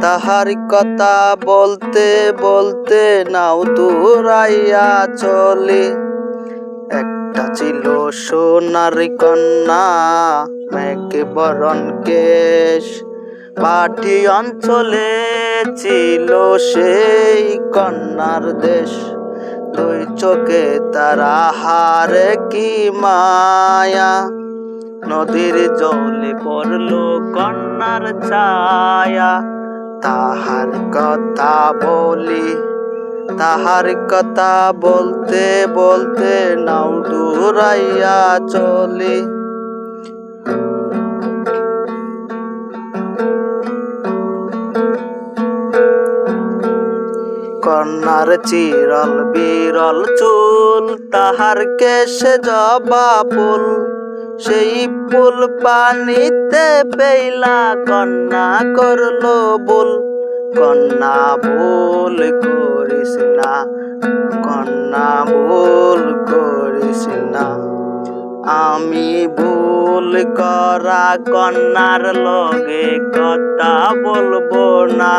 তাহার কথা বলতে বলতে নাও দূরাইয়া চলি। একটা ছিল সোনার কন্যা, মেঘে বরণ কেশ। পাটি অঞ্চলে ছিল সেই কন্যার দেশ। দুই চোখে তারা হারে কি মায়া। নদীর জলে পড়ল কন্যার ছায়া। তাহার কথা বলি, তাহার কথা বলতে বলতে নাও দূরাইয়া চলি। কন্যার চিরল বিরল চুল, তাহার কেশে জবা ফুল। সেই ফুল পানিতে পেইলা কন্যা করল বুল। কন্যা ভুল করিস না কন্যা ভুল করিস না। আমি ভুল করা কন্যার লগে কথা বলব না।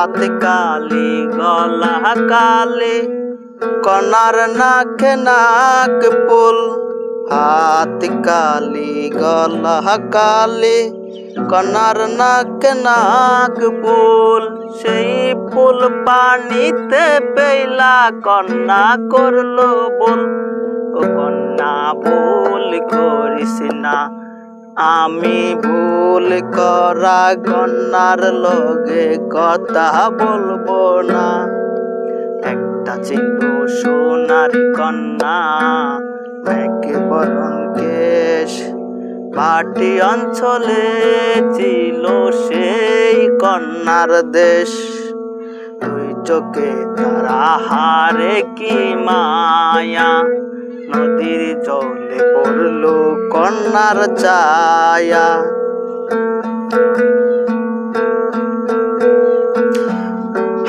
হাত কালি, গলা কালি, কনার নাক নাক পুল হাত কালি, গলা কালি, কনার নাক নাক পুল সেই পুল পানিতে পেলা কন্যা করল বল। কন্যা ভুল করিস না আমি ভুল করা কন্যার লগে কথা বলব না। একটা ছিল সোনার কন্যা মেঘে বরণ কেশ। পাটি অঞ্চলে ছিল সেই কন্যার দেশ। দুই চোখে তারা হারে কি মায়া, নদীর জলে পড়ল কন্যার ছায়া।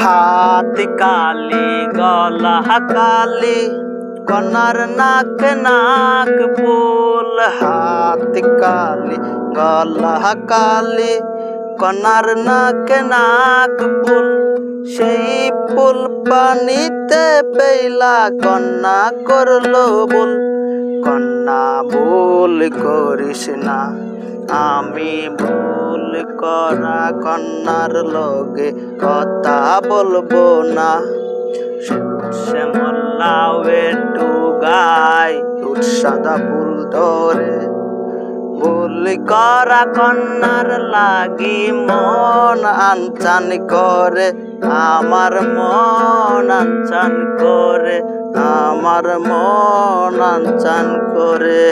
হাত কালি, গলা কালি, কন্যার নাক নাক ফুল। হাত কালি, গলা কালি, কন্যার নাক নাক ফুল। সেই ফুল পানিতে পেলা কন্যা করল বল কন্যা, ভুল করিস না। আমি ভুল করা কন্যার লগে কথা বলব না। শ্যামলাওয়ে টু গাই সাদা ফুল ধরে। ভুল করা কন্যার লাগি মন আনচান করে, আমার মন আনচান করে আমার মন আনচান করে।